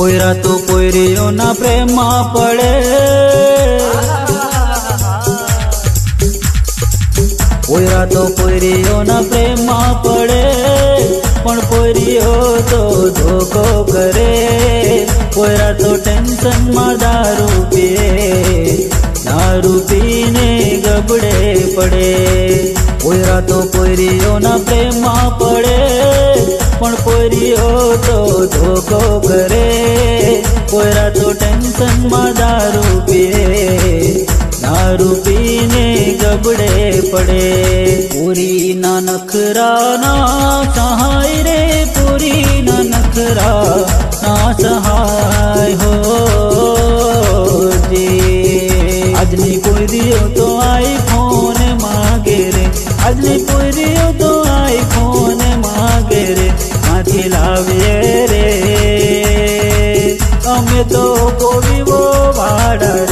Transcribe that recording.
પોયરા તો પોયરીઓના પ્રેમમાં પડે. પોયરા તો પોયરીઓના પ્રેમમાં પડે, પણ કોયરીઓ તો ધોકો કરે. પોયરા તો ટેન્શનમાં દારૂ પીએ દારૂ પીને ગબડે પડે. કોયરા તો પોયરીઓના પ્રેમમાં પડે, પણ કોયરીઓ તો ધોકો ટેન્શનમાં દારૂ પીએ, દારૂ પીને ગબડે પડે. પૂરી ના નખરા ના સહાય રે, પૂરી ના નખરા ના સહાય હો આજની આજની પોરીઓ તો આઈફોન માગે રે ગોવીવો பாடல்